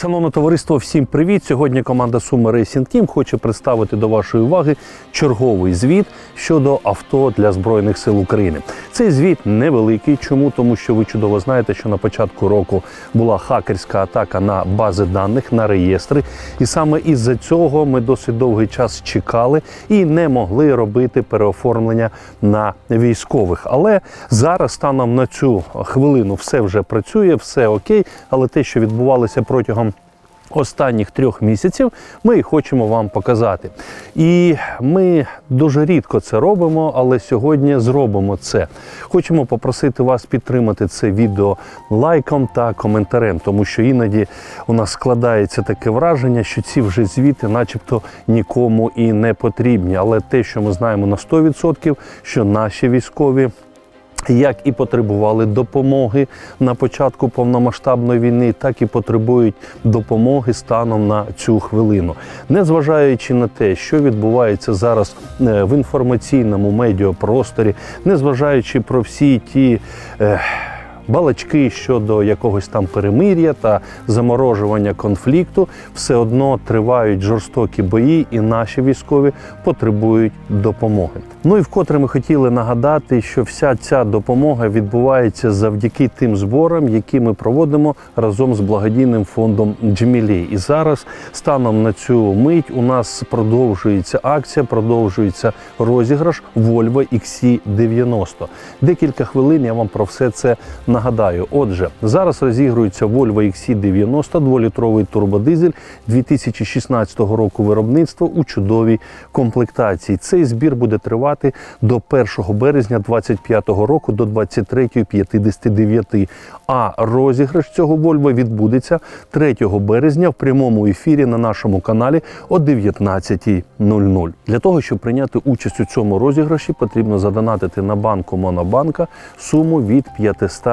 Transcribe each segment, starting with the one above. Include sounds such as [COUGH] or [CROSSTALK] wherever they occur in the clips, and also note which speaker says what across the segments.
Speaker 1: Шановне товариство, всім привіт! Сьогодні команда Суми Racing Team хоче представити до вашої уваги черговий звіт щодо авто для Збройних сил України. Цей звіт невеликий. Чому? Тому що ви чудово знаєте, що на початку року була хакерська атака на бази даних, на реєстри. І саме із-за цього ми досить довгий час чекали і не могли робити переоформлення на військових. Але зараз станом на цю хвилину все вже працює, все окей. Але те, що відбувалося протягом останніх трьох місяців, ми і хочемо вам показати. І ми дуже рідко це робимо, але сьогодні зробимо це. Хочемо попросити вас підтримати це відео лайком та коментарем, тому що іноді у нас складається таке враження, що ці вже звіти, начебто, нікому і не потрібні. Але те, що ми знаємо на 100%, що наші військові як і потребували допомоги на початку повномасштабної війни, так і потребують допомоги станом на цю хвилину, незважаючи на те, що відбувається зараз е, в інформаційному медіапросторі, незважаючи про всі ті. е, Балачки щодо якогось там перемир'я та заморожування конфлікту все одно тривають жорстокі бої, і наші військові потребують допомоги. Ну і вкотре ми хотіли нагадати, що вся ця допомога відбувається завдяки тим зборам, які ми проводимо разом з благодійним фондом Джемілі. І зараз, станом на цю мить, у нас продовжується акція, продовжується розіграш Volvo XC90. Декілька хвилин я вам про все це нагадаю. Отже, зараз розігрується Volvo XC90 2-літровий турбодизель 2016 року виробництва у чудовій комплектації. Цей збір буде тривати до 1 березня 2025 року до 23.59. А розіграш цього Volvo відбудеться 3 березня в прямому ефірі на нашому каналі о 19.00. Для того, щоб прийняти участь у цьому розіграші, потрібно задонатити на банку Монобанка суму від 500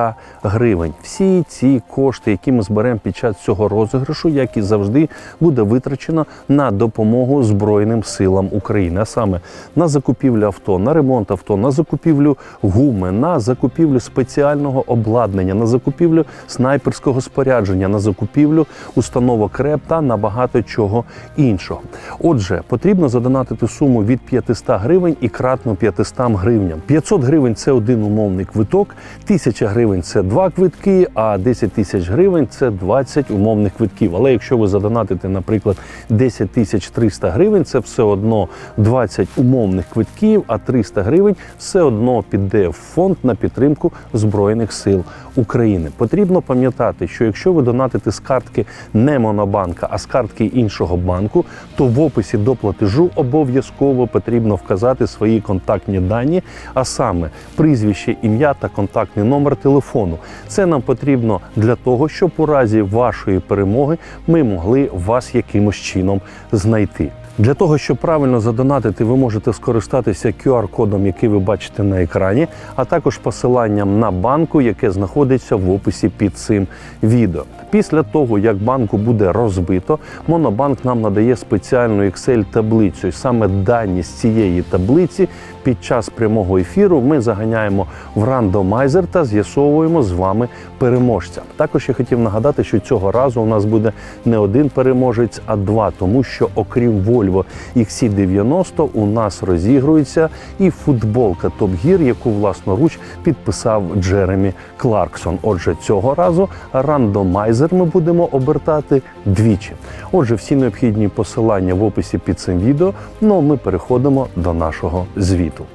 Speaker 1: гривень. Всі ці кошти, які ми зберемо під час цього розіграшу, як і завжди, буде витрачено на допомогу Збройним силам України, а саме на закупівлю авто, на ремонт авто, на закупівлю гуми, на закупівлю спеціального обладнання, на закупівлю снайперського спорядження, на закупівлю установок РЕП та на багато чого іншого. Отже, потрібно задонатити суму від 500 гривень і кратно 500 гривням. 500 гривень це один умовний квиток, 1000 гривень це два квитки, а 10 тисяч гривень це 20 умовних квитків. Але якщо ви задонатите, наприклад, 10 тисяч 300 гривень, це все одно 20 умовних квитків, а 300 гривень все одно піде в фонд на підтримку Збройних сил України. Потрібно пам'ятати, що якщо ви донатите з картки не Монобанка, а з картки іншого банку, то в описі до платежу обов'язково потрібно вказати свої контактні дані, а саме прізвище, ім'я та контактний номер телефону. Це нам потрібно для того, щоб у разі вашої перемоги ми могли вас якимось чином знайти. Для того, щоб правильно задонатити, ви можете скористатися QR-кодом, який ви бачите на екрані, а також посиланням на банку, яке знаходиться в описі під цим відео. Після того, як банку буде розбито, Монобанк нам надає спеціальну Excel-таблицю. І саме дані з цієї таблиці під час прямого ефіру ми заганяємо в рандомайзер та з'ясовуємо з вами переможця. Також я хотів нагадати, що цього разу у нас буде не один переможець, а два, тому що окрім Volvo XC90 у нас розігрується і футболка Top Gear, яку власноруч підписав Джеремі Кларксон. Отже, цього разу рандомайзер ми будемо обертати двічі. Отже, всі необхідні посилання в описі під цим відео. Ну а ми переходимо до нашого звіту.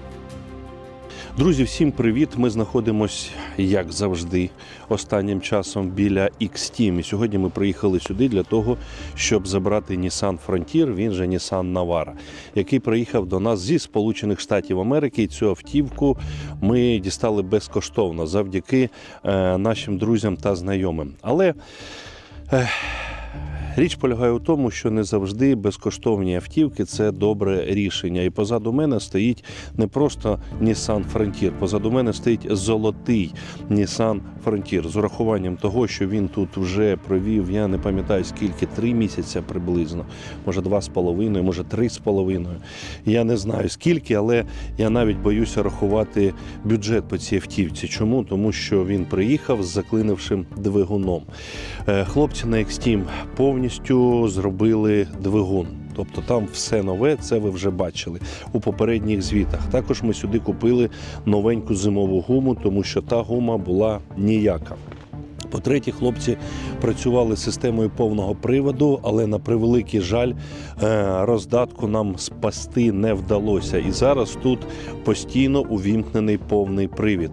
Speaker 1: Друзі, всім привіт! Ми знаходимося, як завжди, останнім часом біля X-Team. І сьогодні ми приїхали сюди для того, щоб забрати Nissan Frontier, він же Nissan Navara, який приїхав до нас зі Сполучених Штатів Америки. І цю автівку ми дістали безкоштовно завдяки е, нашим друзям та знайомим. Але. Річ полягає у тому, що не завжди безкоштовні автівки це добре рішення. І позаду мене стоїть не просто Nissan Frontier, позаду мене стоїть золотий Nissan Frontier з урахуванням того, що він тут вже провів, я не пам'ятаю скільки, три місяці приблизно, може два з половиною, може три з половиною. Я не знаю скільки, але я навіть боюся рахувати бюджет по цій автівці. Чому? Тому що він приїхав з заклинившим двигуном. Е, Хлопці на Xteam повністю зробили двигун. Тобто там все нове, це ви вже бачили у попередніх звітах. Також ми сюди купили новеньку зимову гуму, тому що та гума була ніяка. По-третє, хлопці працювали з системою повного приводу, але на превеликий жаль, е, роздатку нам спасти не вдалося. І зараз тут постійно увімкнений повний привід.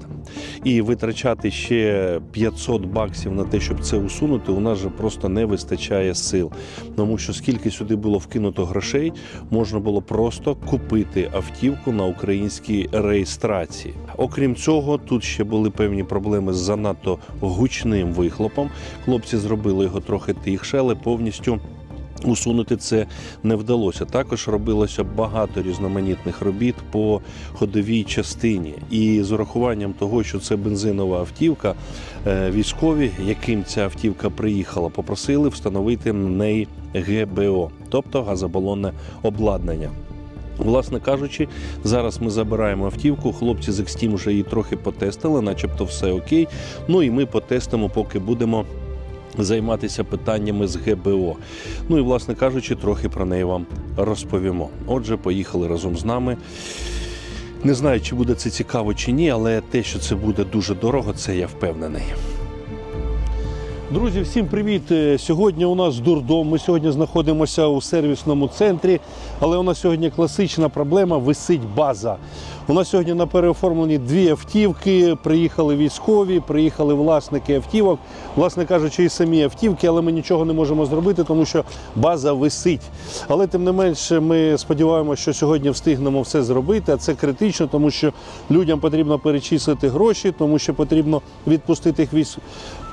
Speaker 1: І витрачати ще 500 баксів на те, щоб це усунути, у нас же просто не вистачає сил. Тому що скільки сюди було вкинуто грошей, можна було просто купити автівку на українській реєстрації. Окрім цього, тут ще були певні проблеми з занадто гучним вихлопом. Хлопці зробили його трохи тихше, але повністю. Усунути це не вдалося. Також робилося багато різноманітних робіт по ходовій частині. І з урахуванням того, що це бензинова автівка, е, військові, яким ця автівка приїхала, попросили встановити на неї ГБО, тобто газобалонне обладнання. Власне кажучи, зараз ми забираємо автівку. Хлопці з Xteam вже її трохи потестили, начебто все окей. Ну і ми потестимо, поки будемо займатися питаннями з ГБО. Ну і, власне кажучи, трохи про неї вам розповімо. Отже, поїхали разом з нами. Не знаю, чи буде це цікаво чи ні, але те, що це буде дуже дорого, це я впевнений. Друзі, всім привіт! Е, Сьогодні у нас дурдом. Ми сьогодні знаходимося у сервісному центрі, але у нас сьогодні класична проблема висить база. У нас сьогодні на переоформленні дві автівки. Приїхали військові, приїхали власники автівок, власне кажучи, і самі автівки, але ми нічого не можемо зробити, тому що база висить. Але тим не менше, ми сподіваємося, що сьогодні встигнемо все зробити. А це критично, тому що людям потрібно перечислити гроші, тому що потрібно відпустити їх.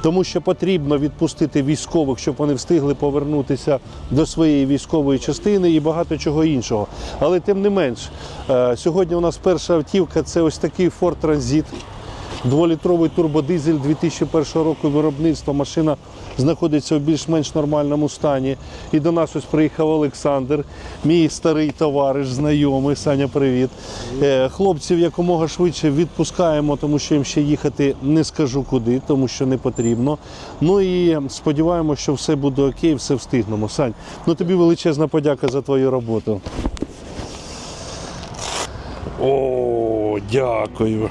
Speaker 1: Тому що потрібно відпустити військових, щоб вони встигли повернутися до своєї військової частини і багато чого іншого. Але тим не менш, е, сьогодні у нас перша автівка це ось такий Ford Transit. Дволітровий турбодизель 2001 року виробництва. Машина знаходиться у більш-менш нормальному стані. І до нас ось приїхав Олександр, мій старий товариш, знайомий. Саня, привіт. Е, Хлопців якомога швидше відпускаємо, тому що їм ще їхати не скажу куди, тому що не потрібно. Ну і сподіваємося, що все буде окей, все встигнемо. Сань, ну тобі величезна подяка за твою роботу. О, дякую.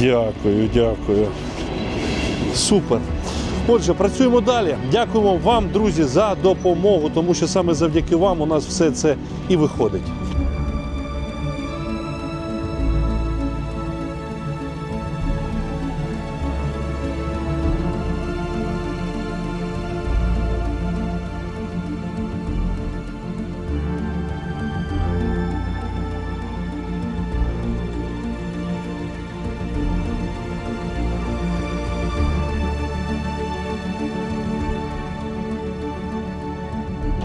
Speaker 1: Дякую, дякую. Супер. Отже, працюємо далі. Дякуємо вам, друзі, за допомогу, тому що саме завдяки вам у нас все це і виходить.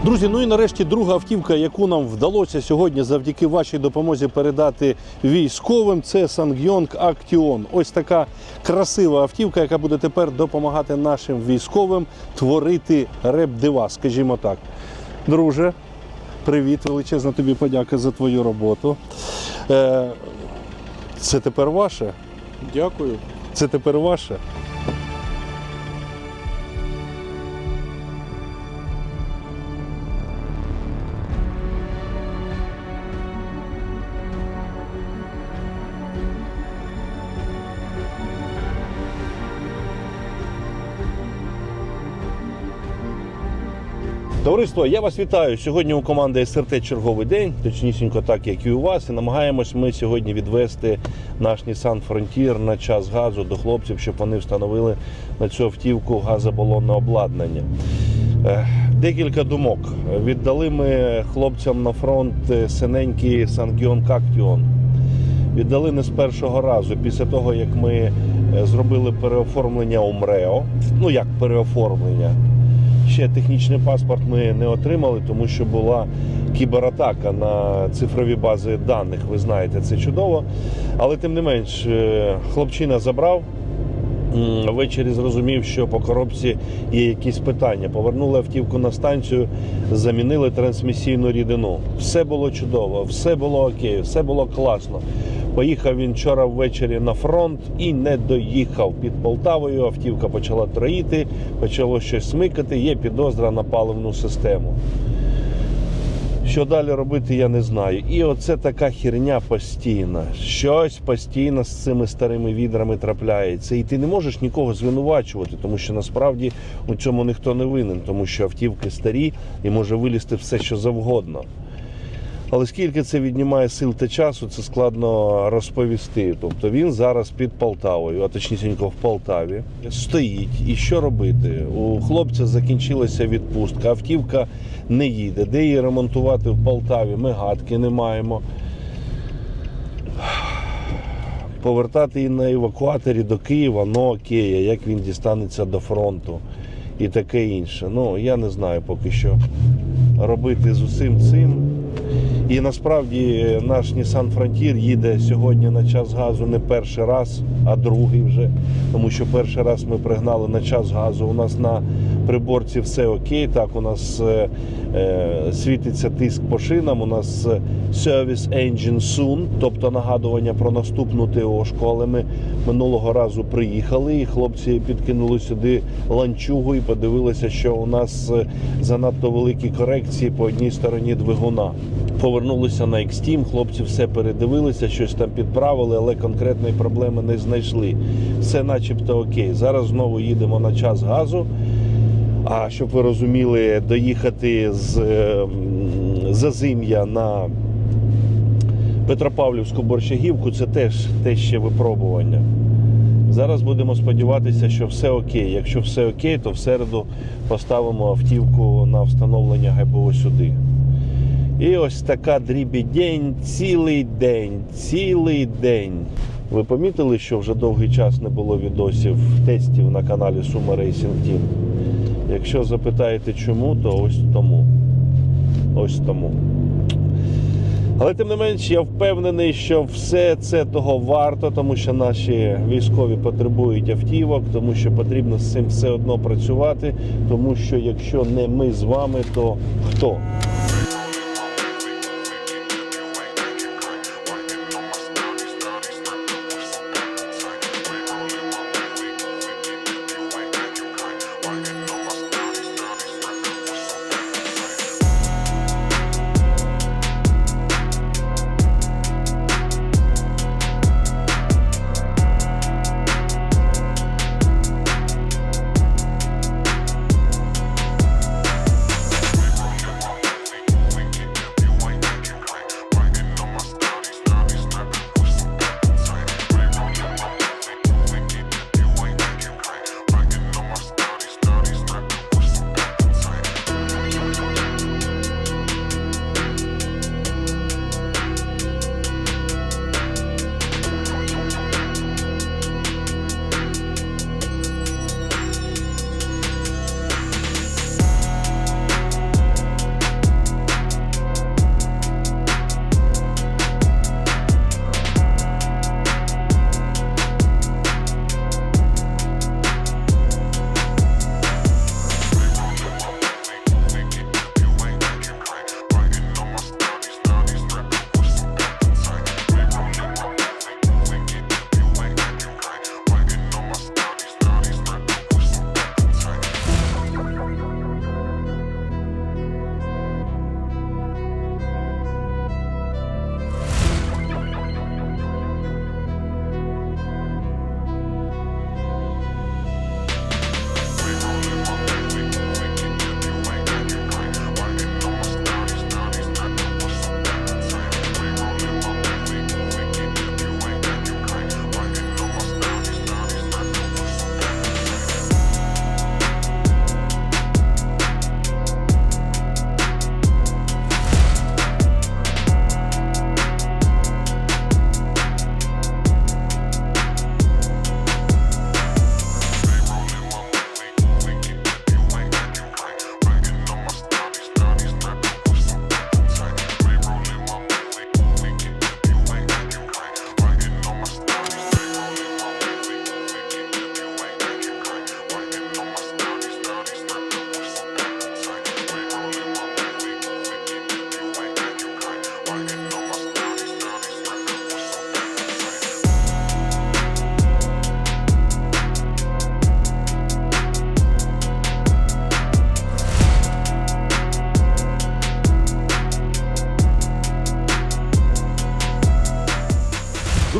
Speaker 1: Друзі, ну і нарешті друга автівка, яку нам вдалося сьогодні завдяки вашій допомозі передати військовим, це Сангйонг Актіон. Ось така красива автівка, яка буде тепер допомагати нашим військовим творити реп-дива, скажімо так. Друже, привіт, величезна тобі подяка за твою роботу. Е, це тепер ваше?
Speaker 2: Дякую.
Speaker 1: Це тепер ваше? Товариство, я вас вітаю. Сьогодні у команди СРТ черговий день, точнісінько так, як і у вас. І намагаємось ми сьогодні відвести наш Nissan Frontier на час газу до хлопців, щоб вони встановили на цю автівку газобалонне обладнання. Е, Декілька думок. Віддали ми хлопцям на фронт е, синенький Сангіон Кактіон. Віддали не з першого разу, після того, як ми е, зробили переоформлення у МРЕО. Ну як переоформлення? Ще технічний паспорт ми не отримали, тому що була кібератака на цифрові бази даних. Ви знаєте, це чудово. Але тим не менш, е, хлопчина забрав. Ввечері зрозумів, що по коробці є якісь питання. Повернули автівку на станцію, замінили трансмісійну рідину. Все було чудово, все було окей, все було класно. Поїхав він вчора ввечері на фронт і не доїхав під Полтавою. Автівка почала троїти, почало щось смикати. Є підозра на паливну систему. Що далі робити, я не знаю. І оце така херня постійна. Щось постійно з цими старими відрами трапляється. І ти не можеш нікого звинувачувати, тому що насправді у цьому ніхто не винен, тому що автівки старі і може вилізти все, що завгодно. Але скільки це віднімає сил та часу, це складно розповісти. Тобто він зараз під Полтавою, а точнісінько в Полтаві, стоїть. І що робити? У хлопця закінчилася відпустка, автівка не їде. Де її ремонтувати в Полтаві? Ми гадки не маємо. Повертати її на евакуаторі до Києва, ну окей, а як він дістанеться до фронту і таке інше. Ну, я не знаю поки що робити з усім цим. І насправді наш Nissan Frontier їде сьогодні на час газу не перший раз, а другий вже. Тому що перший раз ми пригнали на час газу. У нас на приборці все окей. Так, у нас е, е, світиться тиск по шинам. У нас е, Service Engine Soon, тобто нагадування про наступну ТО школи. Ми минулого разу приїхали, і хлопці підкинули сюди ланчугу і подивилися, що у нас е, занадто великі корекції по одній стороні двигуна. Повернулися на Xteam, хлопці все передивилися, щось там підправили, але конкретної проблеми не знайшли. Все начебто окей. Зараз знову їдемо на час газу. А щоб ви розуміли, доїхати з е, Зазим'я на Петропавлівську борщагівку це теж, теж ще випробування. Зараз будемо сподіватися, що все окей. Якщо все окей, то в середу поставимо автівку на встановлення ГПО сюди. І ось така дрібідень цілий день, цілий день. Ви помітили, що вже довгий час не було відосів тестів на каналі Сума Racing Team? Якщо запитаєте чому, то ось тому. Ось тому. Але тим не менш, я впевнений, що все це того варто, тому що наші військові потребують автівок, тому що потрібно з цим все одно працювати. Тому що якщо не ми з вами, то хто?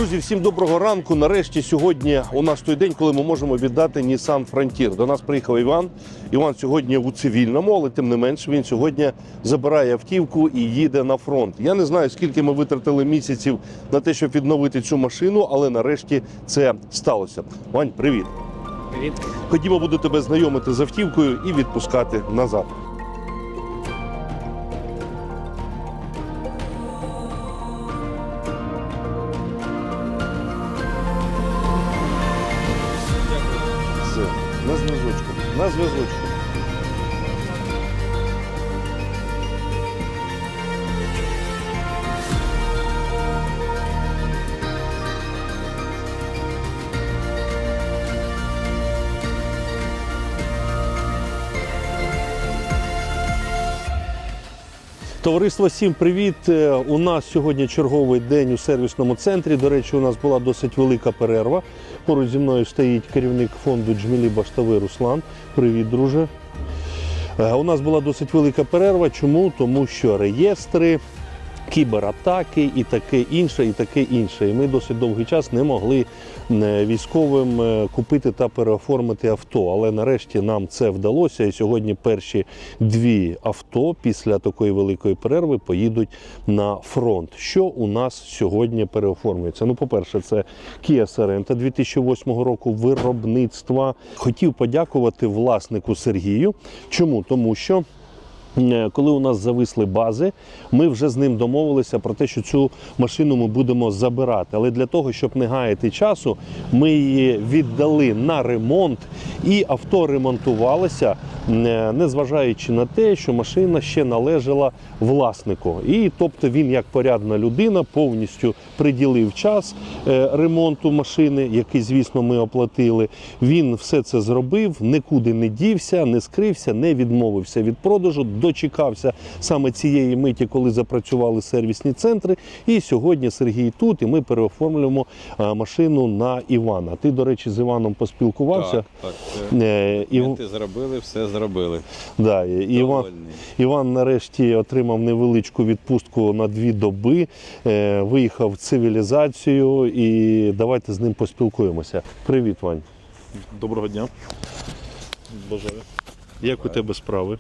Speaker 2: Друзі, всім доброго ранку. Нарешті сьогодні у нас той день, коли ми можемо віддати Nissan Frontier. До нас приїхав Іван. Іван сьогодні у цивільному, але тим не менш він сьогодні забирає автівку і їде на фронт. Я не знаю, скільки ми витратили місяців на те, щоб відновити цю машину, але нарешті це сталося. Вань, привіт.
Speaker 3: Привіт.
Speaker 2: Ходімо, буду тебе знайомити з автівкою і відпускати назад. Зв'язочку. На зв'язочку.
Speaker 1: Товариство, всім привіт! Е, У нас сьогодні черговий день у сервісному центрі. До речі, у нас була досить велика перерва. Поруч зі мною стоїть керівник фонду Джмілі Баштави Руслан. Привіт, друже. Е, У нас була досить велика перерва. Чому? Тому що реєстри, кібератаки і таке інше, і таке інше. І ми досить довгий час не могли е, військовим е, купити та переоформити авто. Але нарешті нам це вдалося. І сьогодні перші дві авто після такої великої перерви поїдуть на фронт. Що у нас сьогодні переоформлюється? Ну, по-перше, це Kia Sorento 2008 року виробництва. Хотів подякувати власнику Сергію. Чому? Тому що. Е, Коли у нас зависли бази, ми вже з ним домовилися про те, що цю машину ми будемо забирати. Але для того, щоб не гаяти часу, ми її віддали на ремонт, і авто ремонтувалося, е, незважаючи на те, що машина ще належала власнику. І тобто він, як порядна людина, повністю приділив час е, ремонту машини, який, звісно, ми оплатили. Він все це зробив, нікуди не дівся, не скрився, не відмовився від продажу, дочекався саме цієї миті, коли запрацювали сервісні центри. І сьогодні Сергій тут, і ми переоформлюємо е, машину на Івана. Ти, до речі, з Іваном поспілкувався.
Speaker 4: Так, так.
Speaker 1: Е, І,
Speaker 4: Документи зробили, все зробили.
Speaker 1: да, Іван, Іван нарешті отримав невеличку відпустку на дві доби, е, виїхав в цивілізацію і давайте з ним поспілкуємося. Привіт, Вань.
Speaker 5: Доброго дня. Бажаю.
Speaker 1: Як у тебе справи?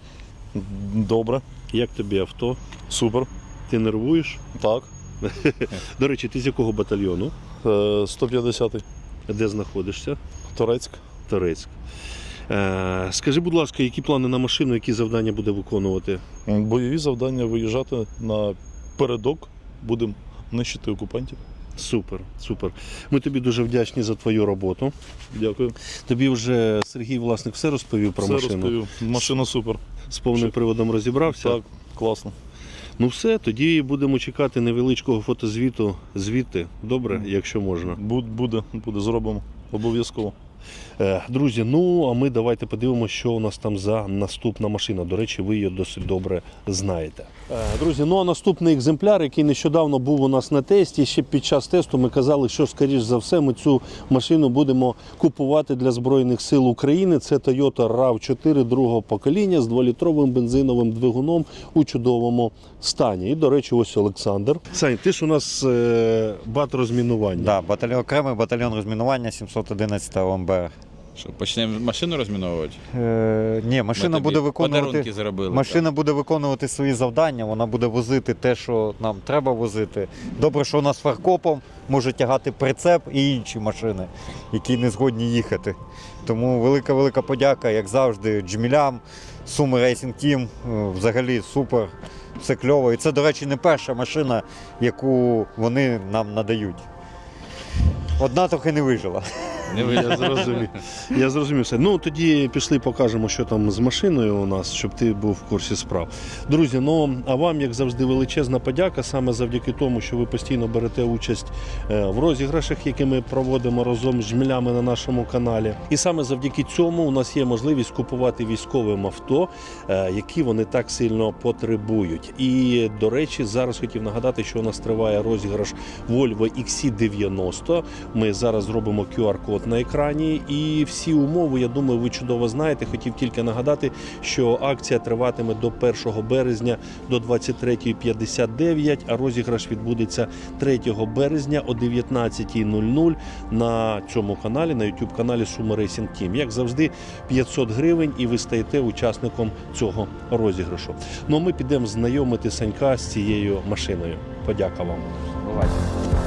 Speaker 5: Добре,
Speaker 1: Як тобі авто?
Speaker 5: супер.
Speaker 1: Ти нервуєш?
Speaker 5: Так. [LAUGHS]
Speaker 1: До речі, ти з якого батальйону?
Speaker 5: Е, 150-й.
Speaker 1: Де знаходишся?
Speaker 5: Турецьк.
Speaker 1: Торецьк. Е, скажи, будь ласка, які плани на машину, які завдання буде виконувати?
Speaker 5: Бойові завдання виїжджати на передок. Будемо нищити окупантів.
Speaker 1: Супер, супер. Ми тобі дуже вдячні за твою роботу.
Speaker 5: Дякую.
Speaker 1: Тобі вже Сергій власник все розповів про
Speaker 5: Все
Speaker 1: машину.
Speaker 5: розповів. Машина супер.
Speaker 1: З повним приводом розібрався.
Speaker 5: Так, класно.
Speaker 1: Ну все, тоді будемо чекати невеличкого фотозвіту звідти. Добре, якщо можна.
Speaker 5: Буд- Буде, буде, зробимо. Обов'язково.
Speaker 1: Е, Друзі, ну а ми давайте подивимося, що у нас там за наступна машина. До речі, ви її досить добре знаєте. Е, Друзі, ну а наступний екземпляр, який нещодавно був у нас на тесті. Ще під час тесту ми казали, що скоріш за все ми цю машину будемо купувати для збройних сил України. Це Toyota rav 4 другого покоління з 2-літровим бензиновим двигуном у чудовому стані. І, до речі, ось Олександр. Сань, ти ж у нас е, бат розмінування.
Speaker 3: Да, батальйон окремий батальйон розмінування 711 ОМБР.
Speaker 4: Що, почнемо машину розміновувати?
Speaker 3: Е, ні, машина буде виконувати.
Speaker 4: зробили.
Speaker 3: Машина буде виконувати свої завдання, вона буде возити те, що нам треба возити. Добре, що у нас фаркопом може тягати прицеп і інші машини, які не згодні їхати. Тому велика велика подяка, як завжди, джмілям, Суми Racing Team. Е, Взагалі супер, все кльово. І це, до речі, не перша машина, яку вони нам надають. Одна трохи не вижила.
Speaker 1: Я зрозумів. Я зрозумів все. Ну тоді пішли, покажемо, що там з машиною у нас, щоб ти був в курсі справ. Друзі, ну а вам, як завжди, величезна подяка, саме завдяки тому, що ви постійно берете участь е, в розіграшах, які ми проводимо разом з жмілями на нашому каналі. І саме завдяки цьому у нас є можливість купувати військовим авто, е, які вони так сильно потребують. І до речі, зараз хотів нагадати, що у нас триває розіграш Volvo XC90. Ми зараз зробимо QR-код тут на екрані. І всі умови, я думаю, ви чудово знаєте. Хотів тільки нагадати, що акція триватиме до 1 березня до 23.59, а розіграш відбудеться 3 березня о 19.00 на цьому каналі, на YouTube каналі Сума Racing Team. Як завжди, 500 гривень, і ви стаєте учасником цього розіграшу. Ну а ми підемо знайомити Санька з цією машиною. Подяка вам.
Speaker 4: Бувайте.